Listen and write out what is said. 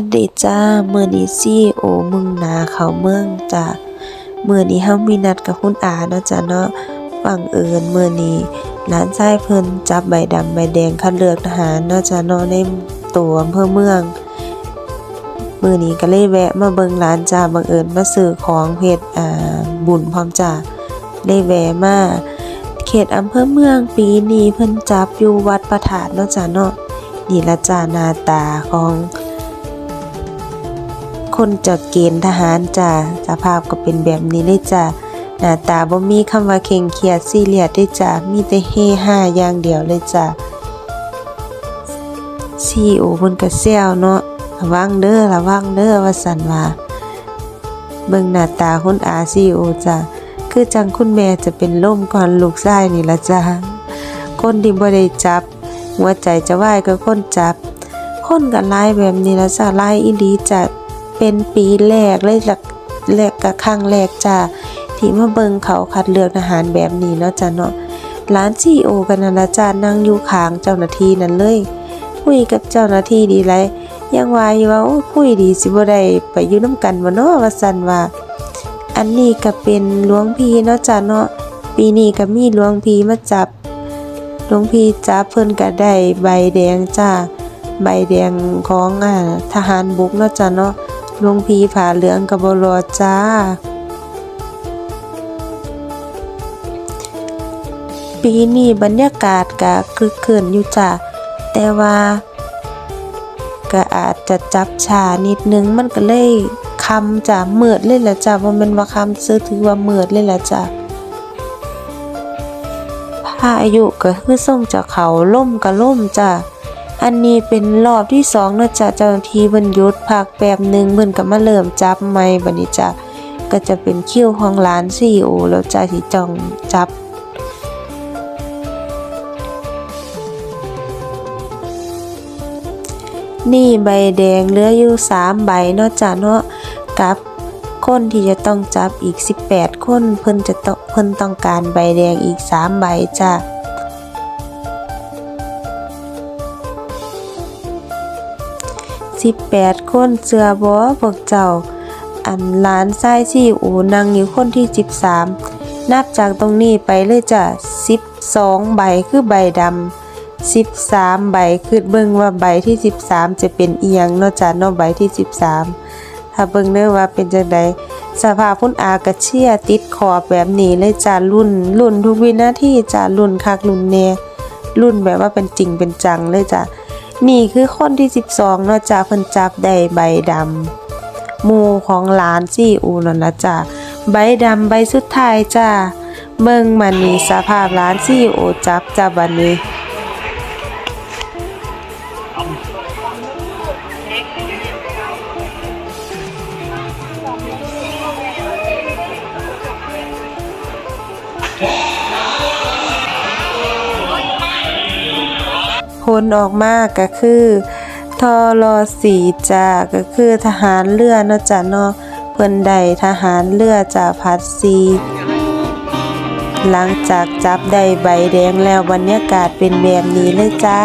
วัสดีจ้ามื้อนี้ซี่โอมุ่งนาเขาเมืองจ้ามื้อนี้เฮามีนัดกับคุณอาเนาะจ้าเนาะบังเอิญมื้อนี้หลานชายเพิ่นจับใบดำใบแดงคัดเลือกทหารเนาะจ้าเนาะในตัวอำเภอเมืองมื้อนี้ก็เลยแวะมาเบิ่งหลานจ้าบังเอิญมาซื้อของเฮ็ดอ่าบุญพร้อมจ้าเลยแวะมาเขตอำเภอเมืองปีนี้เพิ่นจับอยู่วัดพระธาตุเนาะจ้าเนาะนี่ละจ้านาตาของ คนจะเกณฑ์ทหารจ้ะสภาพก็เป็นแบบนี้เลยจ้ะหน้าตาบ่มีคำว่าเคร่งเครียดซีเรียสได้จ้ะมีแต่เฮฮาอย่างเดียวเลยจ้ะซีโอเพิ่นก็แซวเนาะระวังเด้อระวังเด้อว่าซั่นว่าเบิ่งหน้าตาคุณอาซีโอจ้ะคือจังคุณแม่จะเป็นลมก่อนลูกชายนี่ละจ้ะคนที่บ่ได้จับ หัวใจจะวายก็คนจับ คนก็หลายแบบนี้ละจ้ะหลายอีหลีจ้ะ เป็นปีแรกเลยจากแรกกับครั้งแรกจ้าที่มาเบิงเขาคัดเลือกอาหารแบบนี้เนาะจ้าเนาะร้านซีโอกันนะจ้านั่งอยู่ขางเจ้าหน้าที่นั่นเลยคุยกับเจ้าหน้าที่ดีไรยังวาอยู่ว่าโอ้คุยดีสิบ่ได้ไปอยู่น้ำกันบ่เนาะว่าซั่นว่า อันนี้ก็เป็นหลวงพี่เนาะจ้าเนาะปีนี้ก็มีหลวงพี่มาจับหลวงพี่จับเพิ่นก็ได้ใบแดงจ้าใบแดงของอ่าทหารบุกเนาะจ้าเนาะ ลวงพีผ่าเหลืองกับบรอจ้า ปีนี้บรรยากาศก็คึกคืนอยู่จ้ะแต่ว่าก็อาจจะจับชานิดนึงมันก็เลยคำจ้ะมืดเลยแหละจ้ะว่ามันว่าคำซื้อถือว่าเมือดเลยแหละจ้ะพายุก็คือส่งจากเขาล่มก็ล่มจ้ะ อันนี้เป็นรอบที่สองเนอะจ้ะเจ้าหน้าที่เพิ่นหยุดพักแป๊บหนึ่งเพิ่นก็มาเริ่มจับใหม่บัดนี้จ้ะก็จะเป็นคิวของร้านซีโอแล้วจ้ะที่จ้องจับนี่ใบแดงเหลืออยู่ 3 ใบเนาะจ้ะเนาะกับคนที่จะต้องจับอีก 18 คนเพิ่นจะต้องเพิ่นต้องการใบแดงอีก 3 ใบจ้ะ 18คนเสือบ่พวกเจ้า อันหลานชายที่อูนั่งอยู่คนที่13นับจากตรงนี้ไปเลยจ้ะ12ใบคือใบดำ13ใบคือเบิ่งว่าใบที่13จะเป็นเอียงเนาะจ้ะเนาะใบที่13ถ้าเบิ่งเด้อว่าเป็นจังไดสภาพพุ่นอากระเชียติดขอบแบบนี้เลยจ้ะรุ่นรุ่นทุกวินาทีจ้ะรุ่นคักรุ่นแน่รุ่นแบบว่าเป็นจริงเป็นจังเลยจ้ะ นี่คือคนที่ 12 เนาะจ้ะเพิ่นจับได้ใบดำหมู่ของหลานซี่อูนั่นะจ้ะใบดำใบสุดท้ายจ้ะเบิ่งมันนี่สภาพหลานซี่โอจับจ้ะบัดนี้ผ ลออกมาก็คือทอรอสีจ้าก็คือทหารเรือเนาะจ้ะเนาะเพิ่นได้ทหารเรือจากพัดซีหลังจากจับได้ใบแดงแล้วบรรยากาศเป็นแบบนี้เลยจ้า